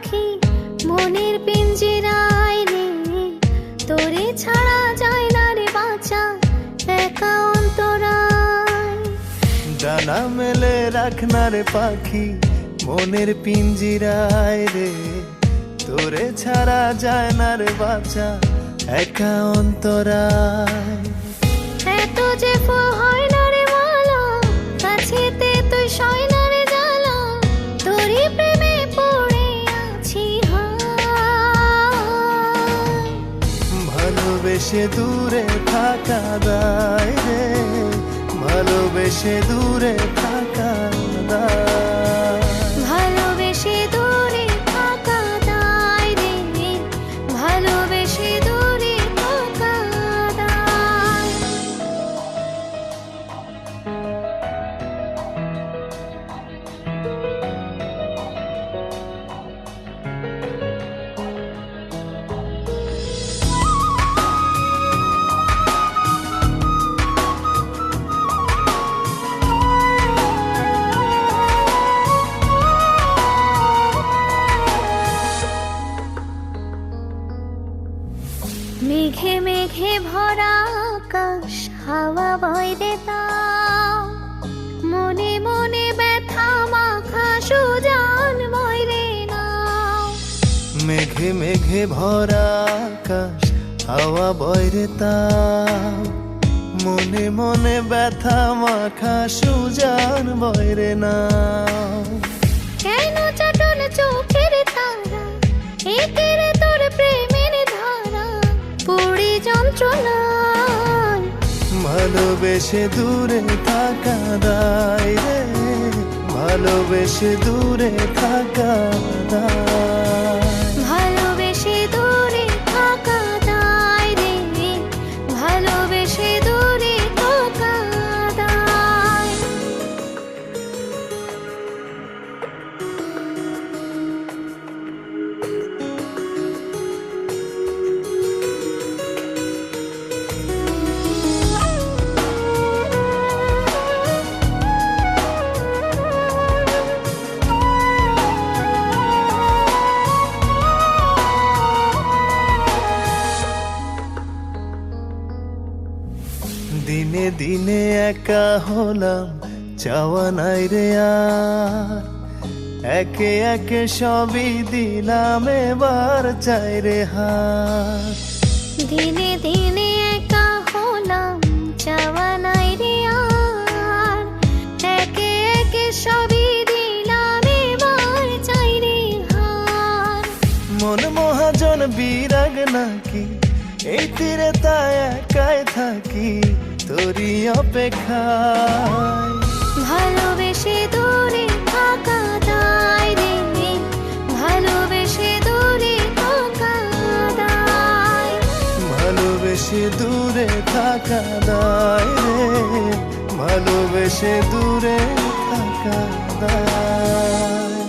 পাখি মনের পিঞ্জিরায় রে তোরে ছাড়া যায় না রে বাঁচা একা অন্তরায়। ডানা মেলে রাখনা রে পাখি মনের পিঞ্জিরায় রে। তোরে ছাড়া যায় না রে বাচ্চা একা অন্তরায়। এত যে হয় ভালোবেসে দূরে থাকা দায় রে ভালোবেসে দূরে থাকা দায়। মেঘে মেঘে ভরা আকাশ, হাওয়া বইরে তাও। মনে মনে ব্যথা মাখা সুজান বইরে নাও। মেঘে মেঘে ভরা আকাশ, হাওয়া বয়রে তাও। মনে মনে ব্যথা মাখা সুজান বয়রে নাও। যন্ত্রণায়। ভালোবেসে দূরে থাকা দায় রে ভালোবেসে দূরে থাকা দায়। দিনে দিনে একা হলাম চাওয়া নাই রে আর। একে একে সবই দিলাম এবার চাই রে হার। দিনে দিনে একা হলাম চাওয়া নাই রে আর। একে একে সবই দিলাম এবার চাই রে হার। মন মহাজন বিরাগ নাকি এই তীরে তাই একাই থাকি। তোরই অপেক্ষায়। ভালোবেসে দূরে থাকা দায় রে ভালোবেসে দূরে থাকা দায় ভালোবেসে দূরে থাকা দায় রে ভালোবেসে দূরে থাকা দায়